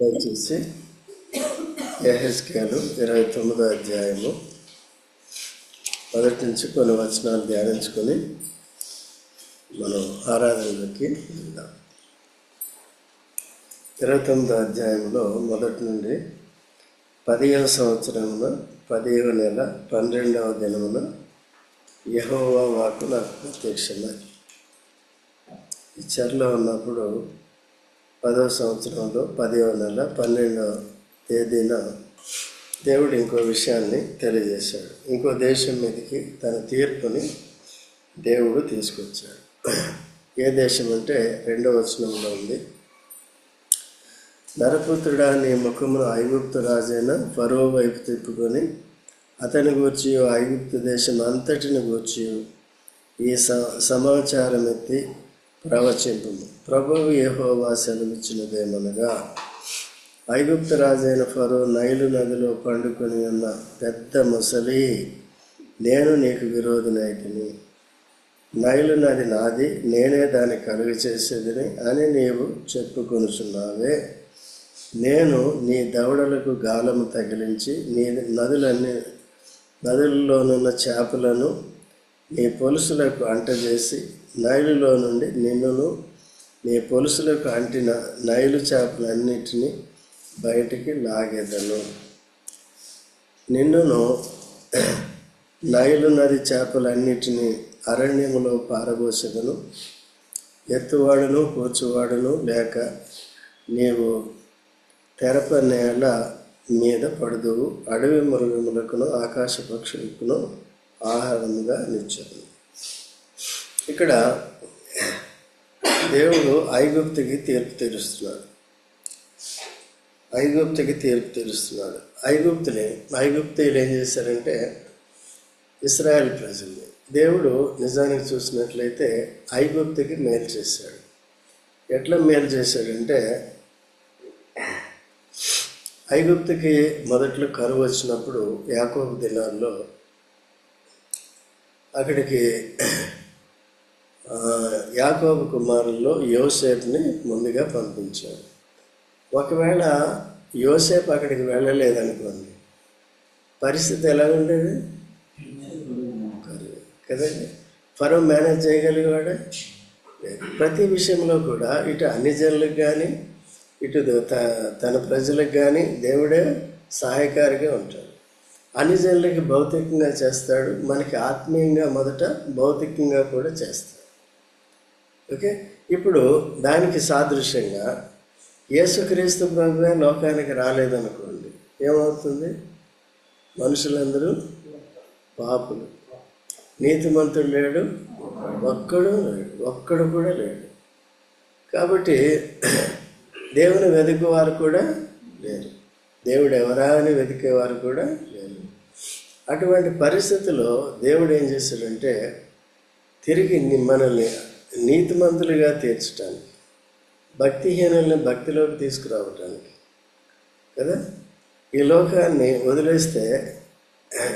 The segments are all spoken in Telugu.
దయచేసి ఏహెస్కేలు ఇరవై తొమ్మిదో అధ్యాయము మొదటి నుంచి కొన్ని వచనాలు ధ్యానించుకొని మనం ఆరాధనలోకి వెళ్దాం. ఇరవై తొమ్మిదో అధ్యాయంలో మొదటి నుండి పదిహేవ సంవత్సరమున పదిహేవ నెల పన్నెండవ దినమున యహోవా వాకు నాకు ప్రత్యక్షమై. ఈ చెరలో ఉన్నప్పుడు పదవ సంవత్సరంలో పదవ నెల పన్నెండవ తేదీన దేవుడు ఇంకో విషయాన్ని తెలియజేశాడు. ఇంకో దేశం మీదకి తన తీర్పుని దేవుడు తీసుకొచ్చాడు. ఏ దేశం అంటే రెండవ వచనంలో ఉంది. నరపుత్రుడా నీ ముఖమును ఐగుప్తు రాజైన ఫరో వైపు తిప్పుకొని అతని గూర్చి ఐగుప్తు దేశం అంతటిని గూర్చి ఈ స సమాచారం ఎత్తి ప్రవచింపు ప్రభువు యహోవా సెలవిచ్చినదేమనగా ఐగుప్త రాజైన ఫరో నైలు నదిలో పండుకొని ఉన్న పెద్ద ముసలి నేను నీకు విరోధినైతిని. నైలు నది నాది నేనే దాన్ని కలుగు చేసేదిని అని నీవు చెప్పుకొనుచున్నావే. నేను నీ దవడలకు గాలము తగిలించి నీ నదులన్నీ నదులలోనున్న చేపలను నీ పొలుసులకు అంటజేసి నైలులో నుండి నిన్నును నీ పొలుసులకు అంటిన నైలు చేపలన్నిటినీ బయటికి లాగేదను. నిన్నును నైలు నది చేపలన్నిటినీ అరణ్యములో పారబోసెదను. ఎత్తువాడును కూర్చువాడును లేక నీవు తెరప నేల మీద పడుదువు. అడవి మృగములకును ఆకాశ పక్షులకును ఆహారముగా నిచ్చాను ఇక్కడ దేవుడు ఐగుప్తికి తీర్పు తీరుస్తున్నాడు. ఐగుప్తికి తీర్పు తీరుస్తున్నాడు. ఐగుప్తిని ఐగుప్తీయులు ఏం చేశారంటే ఇస్రాయల్ ప్రజల్ని దేవుడు నిజానికి చూసినట్లయితే ఐగుప్తికి మేలు చేశాడు. ఎట్లా మేలు చేశాడంటే ఐగుప్తికి మొదట్లో కరువు వచ్చినప్పుడు యాకోబు దినాల్లో అక్కడికి యాకోబు కుమారుల్లో యోసేపుని ముందుగా పంపించాడు ఒకవేళ యోసేపు అక్కడికి వెళ్ళలేదనుకోండి పరిస్థితి ఎలా ఉండేది? కదండి ఫరో మేనేజ్ చేయగలిగేవాడే? ప్రతి విషయంలో కూడా ఇటు అన్ని జనులకు కానీ ఇటు త- తన ప్రజలకు కానీ దేవుడే సహాయకారిగా ఉంటాడు. అన్ని జనులకి భౌతికంగా చేస్తాడు మనకి ఆత్మీయంగా మొదట భౌతికంగా కూడా చేస్తాడు. ఓకే? ఇప్పుడు దానికి సాదృశ్యంగా యేసుక్రీస్తు ప్రభువే లోకానికి రాలేదనుకోండి ఏమవుతుంది? మనుషులందరూ పాపులు. నీతిమంతుడు లేడు ఒక్కడు లేడు ఒక్కడు కూడా లేడు. కాబట్టి దేవుని వెతికేవారు కూడా లేరు. దేవుడు ఎవరా అని వెతికేవారు కూడా లేరు. అటువంటి పరిస్థితిలో దేవుడు ఏం చేశాడంటే తిరిగి మనల్ని నీతిమంతులుగా తీర్చడానికి భక్తిహీనుల్ని భక్తిలోకి తీసుకురావటానికి కదా? ఈ లోకాన్ని వదిలేస్తే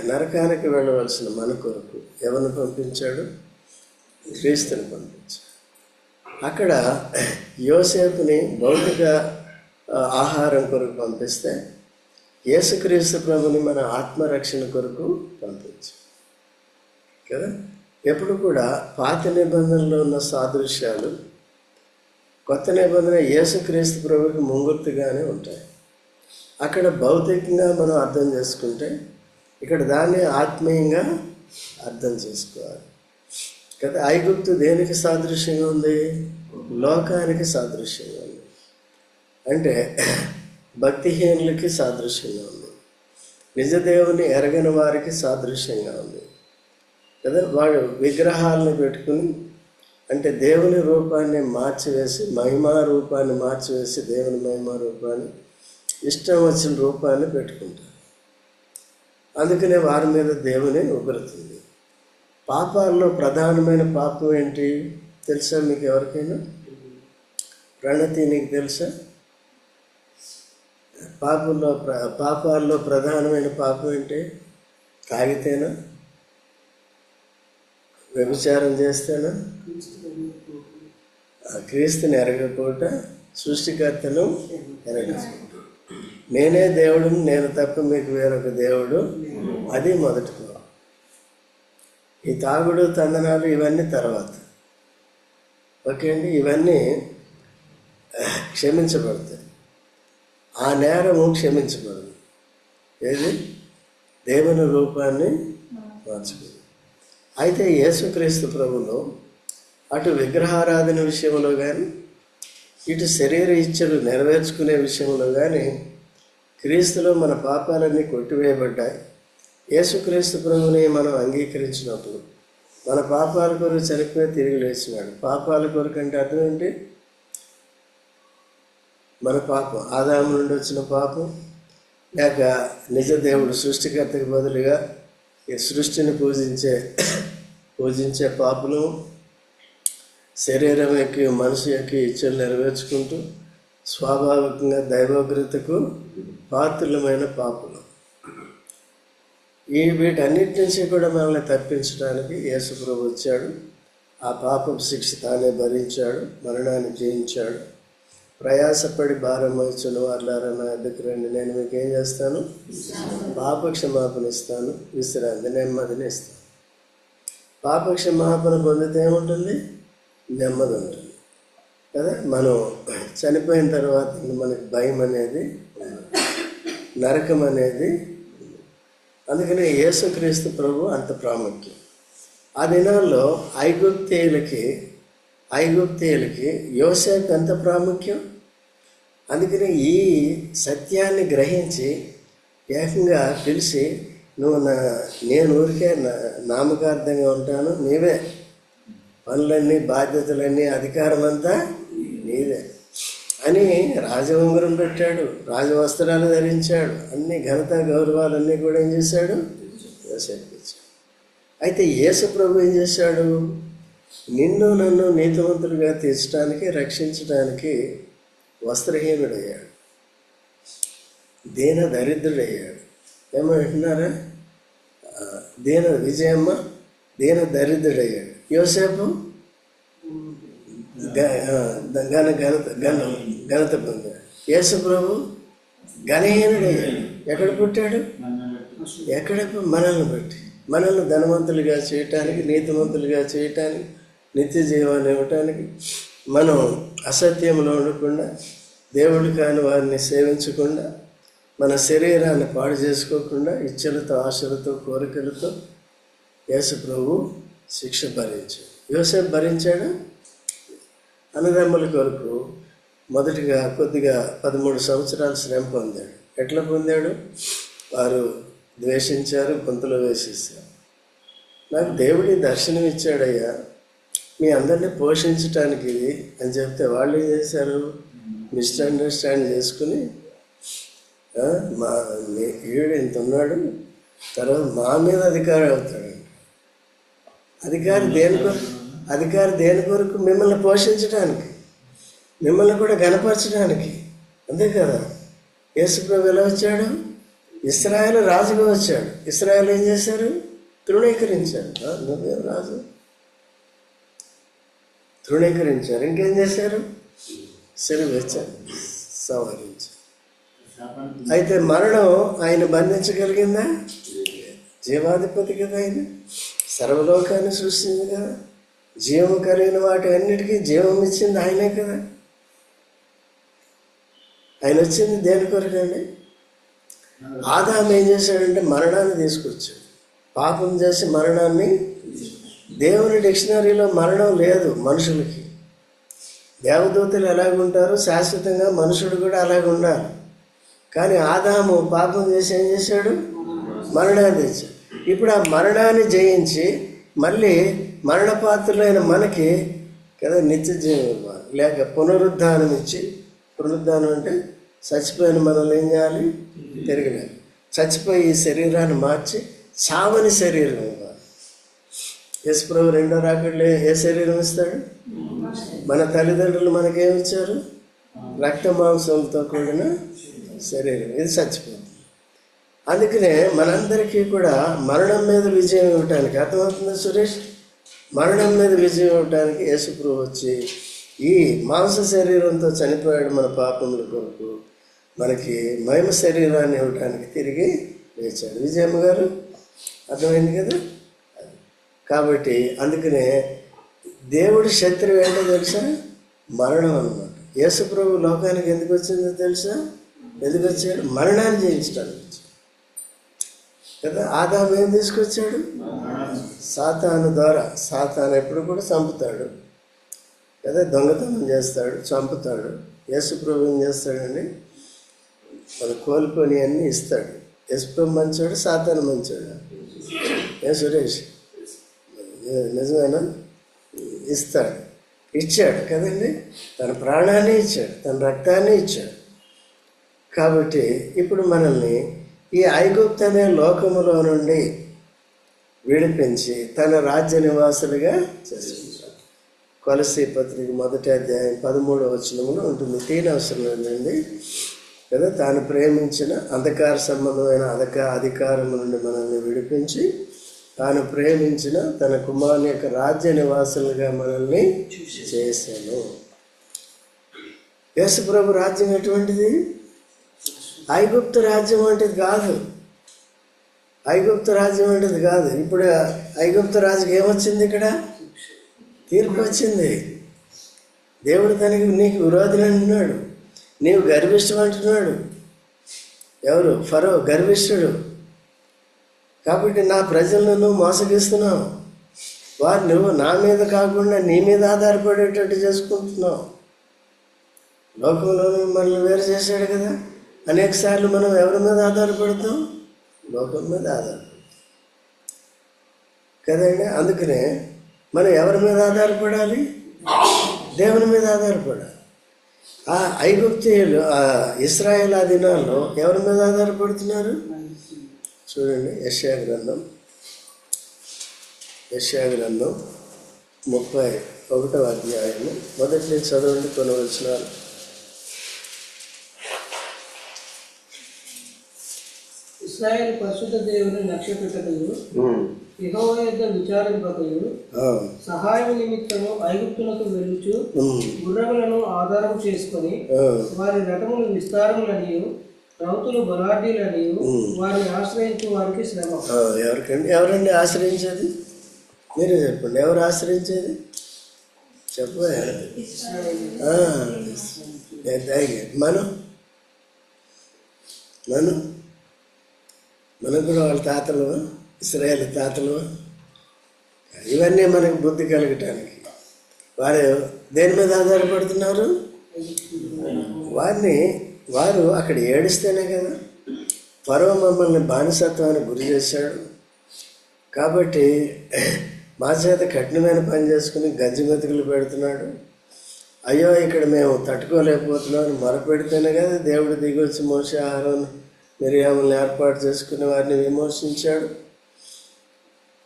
నరకానికి వెళ్ళవలసిన మన కొరకు ఎవరిని పంపించాడు? క్రీస్తుని పంపించాడు. అక్కడ యోసేపుని భౌతిక ఆహారం కొరకు పంపిస్తే యేసుక్రీస్తు ప్రభుని మన ఆత్మరక్షణ కొరకు పంపించాడు. కదా? ఎప్పుడు కూడా పాత నిబంధనలో ఉన్న సాదృశ్యాలు కొత్త నిబంధన యేసుక్రీస్తు ప్రభుకి ముంగుర్తుగానే ఉంటాయి. అక్కడ భౌతికంగా మనం అర్థం చేసుకుంటే ఇక్కడ దాన్ని ఆత్మీయంగా అర్థం చేసుకోవాలి. కదా ఐగుప్తు దేనికి సాదృశ్యంగా ఉంది? లోకానికి సాదృశ్యంగా ఉంది. అంటే భక్తిహీనులకి సాదృశ్యంగా ఉంది. నిజదేవుని ఎరగని వారికి సాదృశ్యంగా ఉంది. కదా వాడు విగ్రహాలను పెట్టుకుని అంటే దేవుని రూపాన్ని మార్చివేసి మహిమా రూపాన్ని మార్చివేసి దేవుని మహిమా రూపాన్ని ఇష్టం వచ్చిన రూపాన్ని పెట్టుకుంటారు అందుకనే వారి మీద దేవుని ఉగురుతుంది పాపాల్లో ప్రధానమైన పాపం ఏంటి? తెలుసా మీకు ఎవరికైనా? ప్రణతి నీకు తెలుసా? పాపంలో ప్ర- పాపాల్లో ప్రధానమైన పాపం ఏంటి? తాగితేనా? వ్యభిచారం చేస్తాను? ఆ క్రీస్తుని ఎరగకపోట సృష్టికర్తను ఎరగకపోవటం నేనే దేవుడు నేను తప్ప మీకు వేరొక దేవుడు అది మొదటి ఈ తాగుడు తందనాలు ఇవన్నీ తర్వాత. ఓకే అండి? ఇవన్నీ క్షమించబడతాయి. ఆ నేరము క్షమించబడదు. ఏది? దేవుని రూపాన్ని మార్చుకుంది అయితే యేసుక్రీస్తు ప్రభులో అటు విగ్రహారాధన విషయంలో కానీ ఇటు శరీర ఇచ్చలు నెరవేర్చుకునే విషయంలో కానీ క్రీస్తులో మన పాపాలన్నీ కొట్టివేయబడ్డాయి. యేసుక్రీస్తు ప్రభుని మనం అంగీకరించినప్పుడు మన పాపాల కొరకు చనిపోయి తిరిగి లేచినాడు. పాపాల కొరకు అంటే అర్థం ఏంటి? మన పాపం. ఆదాము నుండి వచ్చిన పాపం. లేక నిజ దేవుడు సృష్టికర్తకి బదులుగా ఈ సృష్టిని పూజించే పూజించే పాపులు శరీరం ఎక్కి మనసు ఎక్కి ఇచ్చలు నెరవేర్చుకుంటూ స్వాభావికంగా దైవోగ్రతకు పాత్రులమైన పాపులు. ఈ వీటన్నిటి నుంచి కూడా మనల్ని తప్పించడానికి యేసుప్రభు వచ్చాడు. ఆ పాపం శిక్ష తానే భరించాడు మరణాన్ని జయించాడు. ప్రయాసపడి భారం వహించిన వాళ్ళారా నా దగ్గరికి రండి. నేను మీకు ఏం చేస్తాను? పాప క్షమాపణ ఇస్తాను విశ్రాంతి నెమ్మదిని ఇస్తాను. పాప క్షమాపణ పొందితే ఏముంటుంది? నెమ్మది ఉంటుంది. కదా? మనం చనిపోయిన తర్వాత మనకి భయం అనేది నరకం అనేది అందుకనే యేసుక్రీస్తు ప్రభు అంత ప్రాముఖ్యం. ఆ దినాల్లో ఐగుప్తీయులకి ఐగుప్తీయులకి యోసేపు ఎంత ప్రాముఖ్యం? అందుకని ఈ సత్యాన్ని గ్రహించి ఏకంగా పిలిచి నువ్వు నా నేను ఊరికే నా నామకార్థంగా ఉంటాను నీవే. పనులన్నీ బాధ్యతలన్నీ అధికారం అంతా నీదే అని రాజవంగరం పెట్టాడు రాజవస్త్రాలు ధరించాడు అన్ని ఘనత గౌరవాలన్నీ కూడా ఏం చేశాడు? యోసేపు ఇచ్చాడు. అయితే యేసు ప్రభు ఏం చేశాడు? నిన్ను నన్ను నీతివంతుడిగా తీర్చడానికి రక్షించడానికి వస్త్రహీనుడయ్యాడు. దీన దరిద్రుడయ్యాడు. ఏమో వింటున్నారా? దీన విజయమ్మ దీన దరిద్రుడయ్యాడు. యోసేపు? ఘన ఘనత ఘన ఘనత పొందాడు. యేసు ప్రభు? ఘనహీనుడయ్యాడు. ఎక్కడ పుట్టాడు? ఎక్కడ? మనల్ని బట్టి. మనల్ని ధనవంతులుగా చేయటానికి నీతివంతులుగా చేయటానికి నిత్య జీవాన్ని ఇవ్వటానికి మనం అసత్యంలో ఉండకుండా దేవుడు కాని వారిని సేవించకుండా మన శరీరాన్ని పాడు చేసుకోకుండా ఇచ్చలతో ఆశలతో కోరికలతో యేసు ప్రభు శిక్ష భరించాడు. యోసేపు భరించాడు? అన్నదమ్ముల కొరకు మొదటిగా కొద్దిగా పదమూడు సంవత్సరాలు శ్రమ పొందాడు. ఎట్లా పొందాడు? వారు ద్వేషించారు గొంతులో వేసేసారు నాకు దేవుడి దర్శనం ఇచ్చాడయ్యా మీ అందరినీ పోషించటానికి ఇది అని చెప్తే వాళ్ళు ఏం చేశారు? మిస్అండర్స్టాండ్ చేసుకుని మా మీ- ఈడు ఇంత ఉన్నాడు? తర్వాత మా మీద అధికారి అవుతాడు. అధికారి దేని కొరకు అధికారి దేని కొరకు? మిమ్మల్ని పోషించడానికి మిమ్మల్ని కూడా గనపరచడానికి అంతే కదా? యేసుప్రభు ఎలా వచ్చాడు? ఇస్రాయల్ రాజుగా వచ్చాడు. ఇస్రాయల్ ఏం చేశారు? తృణీకరించాడు నువ్వేం రాజు? తృణీకరించారు. ఇంకేం చేశారు? సెలవిచ్చారు సంహరించారు అయితే మరణం ఆయన బంధించగలిగిందా? జీవాధిపతి కదా ఆయన. సర్వలోకాన్ని సృష్టించింది కదా. జీవం కలిగిన వాటి అన్నిటికీ జీవం ఇచ్చింది ఆయనే కదా. ఆయన వచ్చింది దేని కొరకండి ఆదాం ఏం చేశాడంటే మరణాన్ని తీసుకొచ్చాడు. పాపం చేసి మరణాన్ని దేవుని డిక్షనరీలో మరణం లేదు మనుషులకి. దేవదూతలు ఎలాగుంటారు శాశ్వతంగా మనుషుడు కూడా అలాగ ఉండాలి. కానీ ఆదాము పాపం చేసి ఏం చేశాడు? మరణాన్ని తెచ్చాడు. ఇప్పుడు ఆ మరణాన్ని జయించి మళ్ళీ మరణపాత్రులైన మనకి కదా నిత్య జీవం. లేక పునరుద్ధానం ఇచ్చి పునరుద్ధానం అంటే చచ్చిపోయిన మనల్ని ఏం చేయాలి? తిరగలేదు చచ్చిపోయి ఈ శరీరాన్ని మార్చి చావని శరీరం యేసుప్రభు రెండో రాకడలో ఏ శరీరం ఇస్తాడు? మన తల్లిదండ్రులు మనకేమి ఇచ్చారు? రక్త మాంసంతో కూడిన శరీరం. ఇది చచ్చిపోతుంది. అందుకనే మనందరికీ కూడా మరణం మీద విజయం ఇవ్వటానికి అర్థమవుతుంది సురేష్? మరణం మీద విజయం ఇవ్వటానికి యేసుప్రభు వచ్చి ఈ మాంస శరీరంతో చనిపోయాడు మన పాపముల కొరకు. మనకి మహిమ శరీరాన్ని ఇవ్వటానికి తిరిగి లేచాడు. విజయమ్మ గారు అర్థమైంది కదా? కాబట్టి అందుకనే దేవుడి శత్రువు ఏంటో తెలుసా? మరణం అనమాట యేసుప్రభు లోకానికి ఎందుకు వచ్చిందో తెలుసా? ఎందుకు వచ్చాడు? మరణాన్ని జయించడానికి వచ్చాడు. కదా? ఆదాము ఏం తీసుకొచ్చాడు? సాతాను ద్వారా. సాతాను ఎప్పుడు కూడా చంపుతాడు. కదా? దొంగతనం చేస్తాడు చంపుతాడు. యేసుప్రభు ఏం చేస్తాడని మన కోల్పోని అన్నీ ఇస్తాడు. యేసుప్రభు మంచోడు సాతాను మంచోడు. ఏ సురేష్ నిజమేనా? ఇస్తాడు. ఇచ్చాడు కదండి? తన ప్రాణాన్ని ఇచ్చాడు తన రక్తాన్ని ఇచ్చాడు. కాబట్టి ఇప్పుడు మనల్ని ఈ ఐగుప్త అనే లోకములో నుండి విడిపించి తన రాజ్య నివాసులుగా చేసుకుంటాడు కొలసి పత్రిక మొదటి అధ్యాయం పదమూడవ వచనంలో ఉంటుంది. తీనవసరం లేదండి కదా తాను ప్రేమించిన అంధకార సంబంధమైన అధక అధికారం నుండి మనల్ని విడిపించి తాను ప్రేమించిన తన కుమారుని యొక్క రాజ్య నివాసులుగా మనల్ని చేశాను. యేసుప్రభు రాజ్యం ఎటువంటిది? ఐగుప్తు రాజ్యం వంటిది కాదు. ఐగుప్తు రాజ్యం వంటిది కాదు. ఇప్పుడు ఐగుప్తు రాజుకి ఏమొచ్చింది ఇక్కడ? తీర్పు వచ్చింది. దేవుడు తనకి నీకు విరోధులు అంటున్నాడు. నీవు గర్విష్టం అంటున్నాడు. ఎవరు? ఫరో గర్విష్ఠుడు. కాబట్టి నా ప్రజలను నువ్వు మోసగిస్తున్నావు. వారు నువ్వు నా మీద కాకుండా నీ మీద ఆధారపడేటట్టు చేసుకుంటున్నావు. లోకంలో మనల్ని వేరు చేశాడు కదా. అనేక సార్లు మనం ఎవరి మీద ఆధారపడతాం? లోకం మీద ఆధారపడతాం. కదండి? అందుకనే మనం ఎవరి మీద ఆధారపడాలి? దేవుని మీద ఆధారపడాలి. ఆ ఐగుప్తీయులు ఆ ఇస్రాయేల్ ఆ దినాల్లో ఎవరి మీద ఆధారపడుతున్నారు? చూడండి యశ్యా గ్రంథం. యశ్యా గ్రంథం ముప్పై ఒకటవ అధ్యాయము. మొదటి నుంచి చదవండి కొన్ని వచనాలు ఇస్రాయేల్ పరిశుద్ధ దేవుని లక్ష్య పెట్టకయు యెహోవా యొద్ద విచారింపకయు సహాయం నిమిత్తము ఐగుప్తులకు ఉమ్, గుర్రములను ఆధారం చేసుకొని వారి రథములు విస్తారములనియు రౌతులు వారిని ఆశ్రయించు వారికి శ్రమ. ఎవరికండి? ఎవరండి ఆశ్రయించేది? మీరే చెప్పండి. ఎవరు ఆశ్రయించేది? చెప్ప. మనం? మనం? మనం కూడా వాళ్ళ తాతలు ఇస్రాయేల్ తాతలు. ఇవన్నీ మనకు బుద్ధి కలగటానికి. వారు దేని మీద ఆధారపడుతున్నారు? వారిని వారు అక్కడ ఏడిస్తేనే కదా. పర్వ మమ్మల్ని బానిసత్వానికి గురి చేశాడు. కాబట్టి మా చేత కఠినమైన పని చేసుకుని గజ్జి మెతుకులు పెడుతున్నాడు. అయ్యో ఇక్కడ మేము తట్టుకోలేకపోతున్నాం అని మొరపెడితేనే కదా దేవుడు దిగొచ్చి మోసే ఆహారం మిరియాములను ఏర్పాటు చేసుకుని వారిని విమోచించాడు.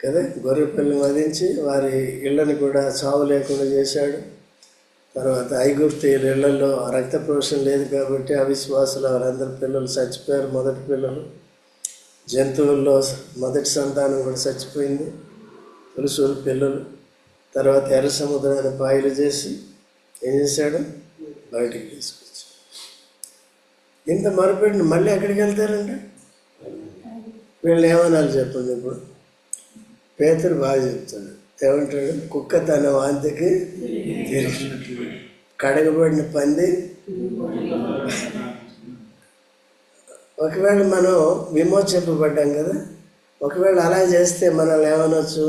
కదా గొర్రె పిల్లని వధించి వారి ఇళ్ళని కూడా చావు లేకుండా చేశాడు. తర్వాత ఐగుప్తు ఇళ్ళలో రక్త పోషణ లేదు కాబట్టి అవిశ్వాసులు వారందరి పిల్లలు చచ్చిపోయారు. మొదటి పిల్లలు. జంతువుల్లో మొదటి సంతానం కూడా చచ్చిపోయింది. పులుసులు పిల్లలు. తర్వాత ఎర్ర సముద్రాన్ని పాయలు చేసి ఏం చేశాడు? బయటికి తీసుకొచ్చాడు. ఇంత మరపెట్టిన మళ్ళీ ఎక్కడికి వెళ్తారండి? వీళ్ళు ఏమనాలి చెప్పండి ఇప్పుడు? పేతురు బాగా చెప్తాడు. ఏమంటాడు? కుక్క తన వాంతికి తెలిసినట్లు కడగబడిన పంది. ఒకవేళ మనం విమోచింపబడ్డాం కదా ఒకవేళ అలా చేస్తే మనల్ని ఏమనొచ్చు?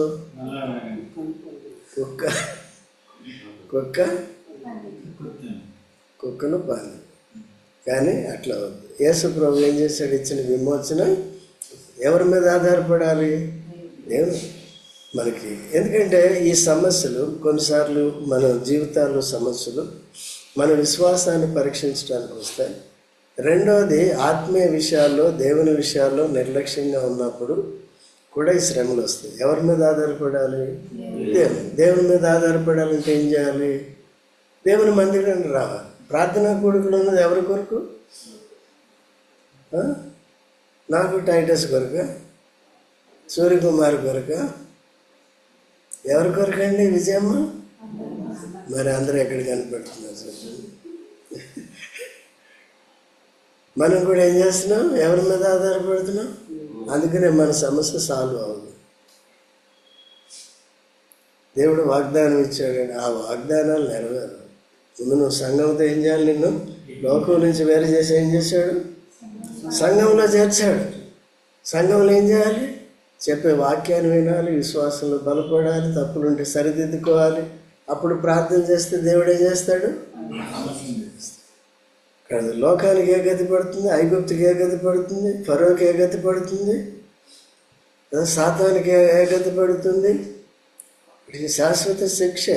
కుక్క. కుక్క? కుక్కను పాలు కానీ అట్లా వద్దు. యేసు ప్రభు ఏం చేశాడు? ఇచ్చిన విమోచన ఎవరి మీద ఆధారపడాలి? దేవుడు మనకి. ఎందుకంటే ఈ సమస్యలు కొన్నిసార్లు మన జీవితాల్లో సమస్యలు మన విశ్వాసాన్ని పరీక్షించడానికి వస్తాయి. రెండవది ఆత్మీయ విషయాల్లో దేవుని విషయాల్లో నిర్లక్ష్యంగా ఉన్నప్పుడు కూడా ఈ శ్రమలు వస్తాయి. ఎవరి మీద ఆధారపడాలి? దేవుని. దేవుని మీద ఆధారపడాలంటే ఏం చేయాలి? దేవుని మందిరానికి రావాలి. ప్రార్థనా కొడుకులు ఉన్నది ఎవరి కొరకు? నాకు టైటస్ కొరక సూర్యకుమార్ కొరక ఎవరి కొరకండి విజయమ్మ? మరి అందరూ ఎక్కడ కనిపెడుతున్నారు చెప్పండి మనం కూడా ఏం చేస్తున్నాం? ఎవరి మీద ఆధారపడుతున్నాం? అందుకనే మన సమస్య సాల్వ్ అవ్వదు దేవుడు వాగ్దానం ఇచ్చాడు ఆ వాగ్దానాలు నెరవేరు. ముందు నువ్వు సంఘంతో ఏం చేయాలి నిన్ను? లోకం నుంచి వేరు చేసి ఏం చేశాడు? సంఘంలో చేర్చాడు. సంఘంలో ఏం చేయాలి? చెప్పే వాక్యాన్ని వినాలి విశ్వాసంలో బలపడాలి తప్పులుంటే సరిదిద్దుకోవాలి. అప్పుడు ప్రార్థన చేస్తే దేవుడే చేస్తాడు? కాదు లోకానికి ఏ గతి పడుతుంది? ఐగుప్తుకి ఏ గతి పడుతుంది? ఫరోకి ఏ గతి పడుతుంది? సాతానికి ఏ గతి పడుతుంది? ఇది శాశ్వత శిక్ష.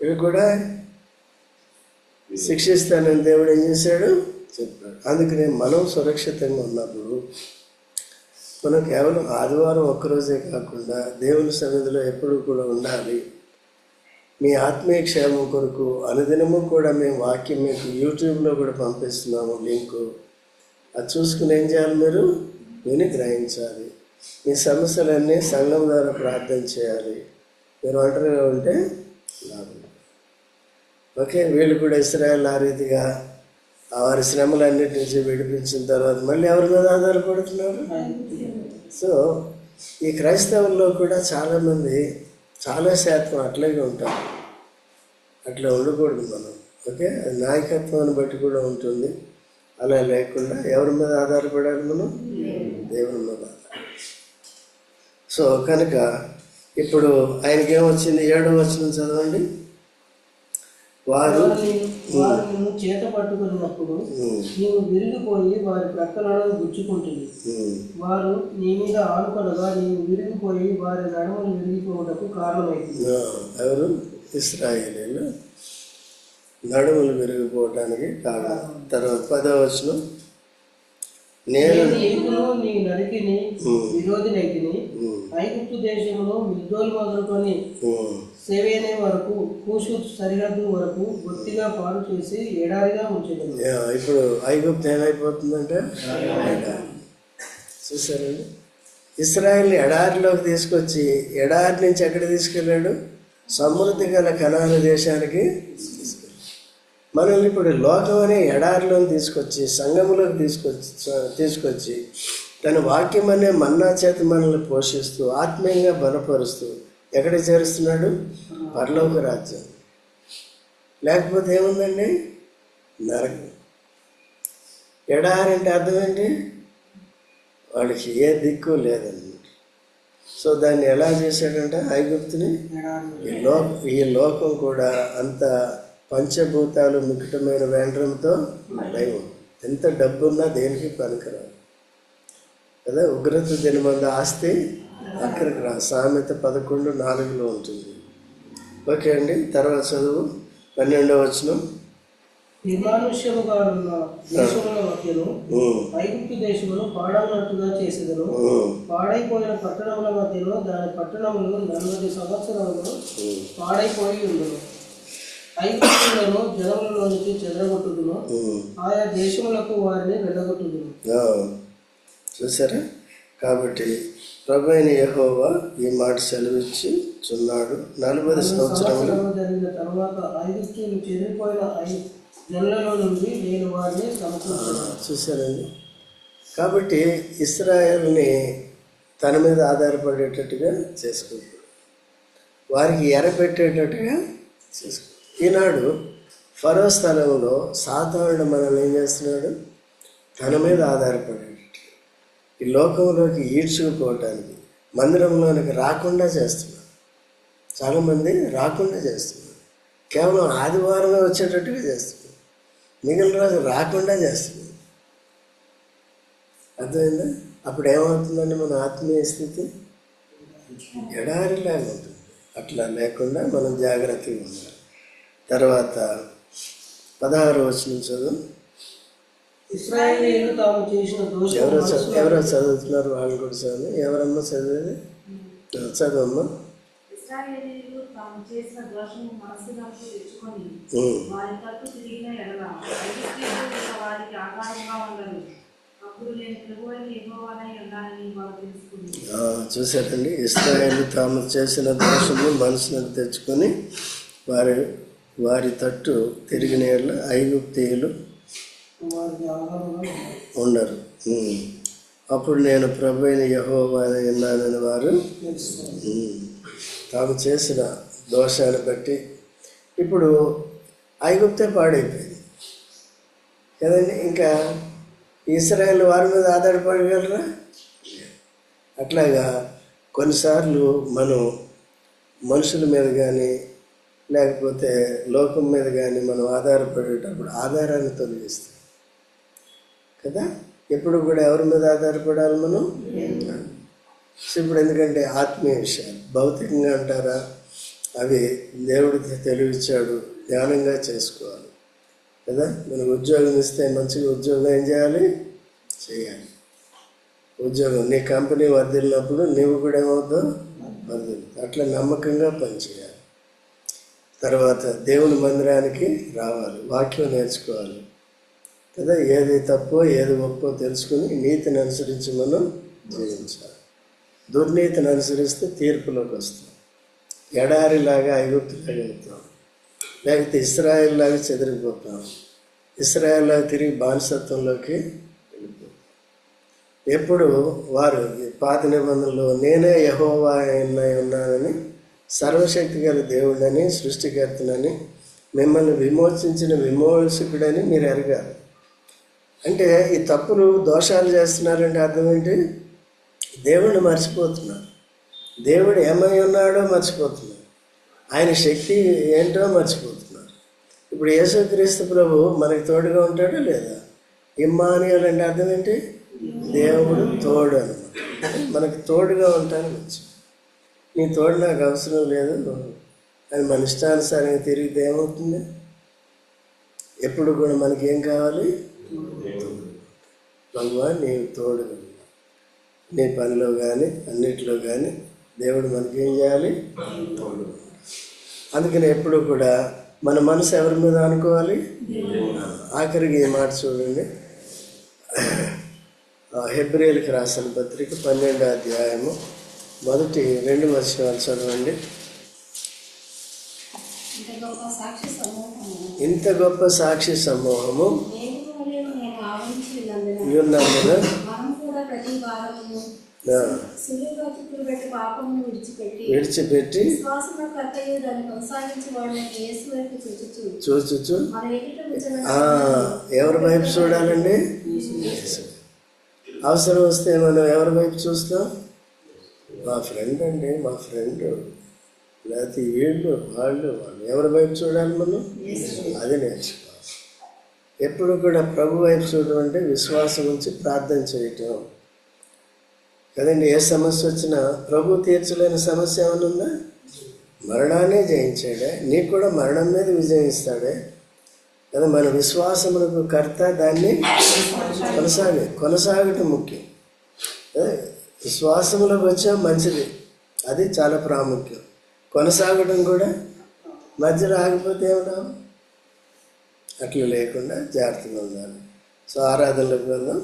ఇవి కూడా శిక్షిస్తానని దేవుడు ఏం చేశాడు? చెప్పాడు. అందుకనే మనం సురక్షితంగా ఉన్నప్పుడు మనం కేవలం ఆదివారం ఒక్కరోజే కాకుండా దేవుని సన్నిధిలో ఎప్పుడు కూడా ఉండాలి. మీ ఆత్మీయ క్షేమం కొరకు అనుదినము కూడా మేము వాక్యం మీకు యూట్యూబ్లో కూడా పంపిస్తున్నాము లింకు. అది చూసుకుని ఏం చేయాలి మీరు? విని గ్రహించాలి. మీ సమస్యలన్నీ సంఘం ద్వారా ప్రార్థన చేయాలి. మీరు ఒంటరిగా ఉంటే లాభం. ఓకే వీళ్ళు కూడా ఇస్రాయల్ ఆ రీతిగా వారి శ్రమలన్నిటి నుంచి విడిపించిన తర్వాత మళ్ళీ ఎవరి మీద ఆధారపడుతున్నారు? సో ఈ క్రైస్తవుల్లో కూడా చాలామంది చాలా శాతం అట్లాగే ఉంటారు. అట్లా ఉండకూడదు మనం ఓకే? నాయకత్వాన్ని బట్టి కూడా ఉంటుంది. అలా లేకుండా ఎవరి మీద ఆధారపడాలి మనం? దేవుని మీద సో కనుక ఇప్పుడు ఆయనకి ఏమొచ్చింది ఏడో వచ్చిన చదవండి. వారు వారు నిన్ను- వారు నిన్ను చేత పట్టుకున్నప్పుడు నీవు విరిగిపోయి వారి ప్రక్కలను గుచ్చుకుంటుంది. వారు నీ మీద ఆనుకొనగా నీవు విరిగిపోయి వారి నడుములు విరిగిపోవటకు కారణమైంది. ఎవరు? ఇస్రాయేలీలు నడుములు విరిగిపోవటానికి కారణం. తర్వాత పదో వచనం. నేను ఎలుకను నీ నరికిని విరోధినైతిని ఐగుప్తు దేశంలో మిద్దోలు మొదలుకొని సేవేనే వరకు కూసు సరిహద్దు వరకు బొత్తిగా పాడు చేసి ఎడారిగా ఉంచేది ఇప్పుడు ఐగుప్తు ఏమైపోతుందంటే. చూసారండి ఇస్రాయల్ని ఎడారిలోకి తీసుకొచ్చి ఎడారి నుంచి ఎక్కడ తీసుకెళ్ళాడు సమృద్ధి గల కనాన దేశానికి. మనల్ని ఇప్పుడు లోకం అనే ఎడారిలోకి తీసుకొచ్చి సంఘములోకి తీసుకొచ్చి తీసుకొచ్చి తన వాక్యం అనే మన్నా చేత మనల్ని పోషిస్తూ ఆత్మీయంగా బలపరుస్తూ ఎక్కడ చేరుస్తున్నాడు? పరలోక రాజ్యం. లేకపోతే ఏముందండి? నరకం. ఎడారి అంటే అర్థం ఏంటి? వాడికి ఏ దిక్కు లేదన్నమాట సో దాన్ని ఎలా చేశాడంటే ఐగుప్తుని? ఈ లో ఈ లోకం కూడా అంత పంచభూతాలు ముఖ్యమైన వేండ్రంతో భయం ఎంత డబ్బున్నా దేనికి పనికిరాదు. కదా ఉగ్రత దినమంది ఆస్తి అక్కడికి రా. సామెత పదకొండు నాలుగులో ఉంటుంది. ఓకే అండి తర్వాత చదువు. పన్నెండవ వచనం. ఐగుప్తు దేశమును పాడనట్టుగా చేసేదను ఉమ్, పాడైపోయిన పట్టణముల మధ్యలో దాని పట్టణములు నలభై సంవత్సరములు పాడైపోయి ఉండును. ఐగుప్తులను జనములలోనికి చెదరగొట్టుదును. ఉమ్. ఆయా దేశములకు వారిని వెళ్ళగొట్టుదును. చూసారా? కాబట్టి ప్రభు అయిన యెహోవా ఈ మాట సెలవిచ్చి చున్నాడు నలభై సంవత్సరములు జరిగిన తరువాత ఐగుప్తులు చెదిరిపోయిన ఐ జనులలో నుండి నేను వారిని చూసారండి కాబట్టి ఇస్రాయల్ని తన మీద ఆధారపడేటట్టుగా చేసుకుంటాడు వారికి ఎరపెట్టేటట్టుగా చేసుకుంటాడు ఈనాడు ఫరో స్థలంలో సాధారణ మనల్ని ఏం చేస్తున్నాడు? తన మీద ఆధారపడేటట్టు ఈ లోకంలోకి ఈడ్చుకుపోవటానికి మందిరంలోనికి రాకుండా చేస్తున్నారు. చాలామంది రాకుండా చేస్తున్నారు. కేవలం ఆదివారమే వచ్చేటట్టుగా చేస్తున్నారు. మిగిలిన రోజు రాకుండా చేస్తున్నారు. అర్థమైందా? అప్పుడు ఏమవుతుందండి మన ఆత్మీయ స్థితి? ఎడారిలాగా ఉంటుంది. అట్లా లేకుండా మనం జాగ్రత్తగా ఉండాలి. తర్వాత పదహారు వచ్చిన చదువు. ఇస్రాయేలీలు తాము చేసిన దోషం ఎవరో చదువుతున్నారు వాళ్ళు కూడా చదువు ఎవరమ్మా చదివేది? చదవమ్మా. తాము చేసిన దోషము తెచ్చుకొని. వారి తప్పు తిరిగిన ఎడల వారికి ఆ, చూశారండి. ఇస్రాయేల్ తాము చేసిన దోషము మనసులకు తెచ్చుకొని వారి వారి తట్టు తిరిగిన ఐగుప్తీయులు ఉండరు. అప్పుడు నేను ప్రభు అయిన విన్నానని వారు తాము చేసిన దోషాన్ని బట్టి ఇప్పుడు ఐగుప్తే పాడైపోయింది. కదండి ఇంకా ఇస్రాయల్ వారి మీద ఆధారపడగలరా? అట్లాగా కొన్నిసార్లు మనం మనుషుల మీద కానీ లేకపోతే లోకం మీద కానీ మనం ఆధారపడేటప్పుడు ఆధారాన్ని తొలగిస్తాం. కదా? ఎప్పుడు కూడా ఎవరి మీద ఆధారపడాలి మనం? సో ఇప్పుడు ఎందుకంటే ఆత్మీయ విషయాలు. భౌతికంగా అంటారా? అవి దేవుడికి తెలివిచ్చాడు. ధ్యానంగా చేసుకోవాలి. కదా? మనకు ఉద్యోగం ఇస్తే మంచిగా ఉద్యోగం ఏం చేయాలి? చేయాలి. ఉద్యోగం. నీ కంపెనీ వర్దిలినప్పుడు నీవు కూడా ఏమవుతావు? వర్దిలి అట్లా నమ్మకంగా పనిచేయాలి. తర్వాత దేవుని మందిరానికి రావాలి. వాక్యం నేర్చుకోవాలి. కదా ఏది తప్పో ఏది ఒప్పో తెలుసుకుని నీతిని అనుసరించి మనం జీవించాలి. దుర్నీతిని అనుసరిస్తే తీర్పులోకి వస్తాం. ఎడారిలాగా ఐగుప్తులాగా అవుతాం. లేకపోతే ఇస్రాయేల్ లాగా చెదిరిపోతాం. ఇస్రాయేల్ లాగా తిరిగి బానిసత్వంలోకి వెళ్ళిపోతాం. ఎప్పుడు వారు పాత నిబంధనలో నేనే యహోవా అయి ఉన్నానని సర్వశక్తి గల దేవుడని సృష్టికర్తనని మిమ్మల్ని విమోచించిన విమోచకుడని మీరు ఎరగాలి. అంటే ఈ తప్పులు దోషాలు చేస్తున్నారంటే అర్థం ఏంటి? దేవుడిని మర్చిపోతున్నారు. దేవుడు ఏమై ఉన్నాడో మర్చిపోతున్నారు. ఆయన శక్తి ఏంటో మర్చిపోతున్నారు. ఇప్పుడు యేసుక్రీస్తు ప్రభు మనకి తోడుగా ఉంటాడో లేదా? ఇమ్మానియల్ అంటే అర్థం ఏంటి? దేవుడు తోడు అనమాట మనకి తోడుగా ఉంటాను మంచి నీ తోడు నాకు అవసరం లేదు. అని మన ఇష్టానుసారంగా తిరిగితే ఏమవుతుంది? ఎప్పుడు కూడా మనకి ఏం కావాలి? భగవాన్ నీవు తోడు నీ పనిలో కానీ అన్నిటిలో కానీ దేవుడు మనకి ఏం చేయాలి తోడు అందుకని ఎప్పుడు కూడా మన మనసు ఎవరి మీద అనుకోవాలి ఆఖరికి ఈ మాట చూడండి హెబ్రియల్కి రాసిన పత్రిక పన్నెండో అధ్యాయము మొదటి రెండు వర్షాలు చదవండి ఇంత గొప్ప సాక్షి సమూహము విడిచిపెట్టి ఆ, ఎవరి వైపు చూడాలండి? అవసరం వస్తే మనం ఎవరి వైపు చూస్తాం? మా ఫ్రెండ్ అండి మా ఫ్రెండ్. లేకపోతే వీళ్ళు వాళ్ళు వాళ్ళు. ఎవరి వైపు చూడాలి మనం? అది నేర్చుకోవాలి ఎప్పుడు కూడా ప్రభు వైపు చూడడం అంటే విశ్వాసం ఉంచి ప్రార్థన చేయటం. కదండి ఏ సమస్య వచ్చినా ప్రభు తీర్చలేని సమస్య ఏమైనా ఉందా? మరణాన్ని జయించాడే. నీకు కూడా మరణం మీద విజయం ఇస్తాడే. కదా మన విశ్వాసములకు కర్త దాన్ని కొనసాగి కొనసాగటం ముఖ్యం. అదే విశ్వాసంలోకి వచ్చా మంచిది. అది చాలా ప్రాముఖ్యం. కొనసాగడం కూడా మధ్యలో ఆగిపోతే ఏమన్నా? అట్లా లేకుండా జాగ్రత్తగా ఉండాలి. సో ఆరాధనలోకి వెళ్దాం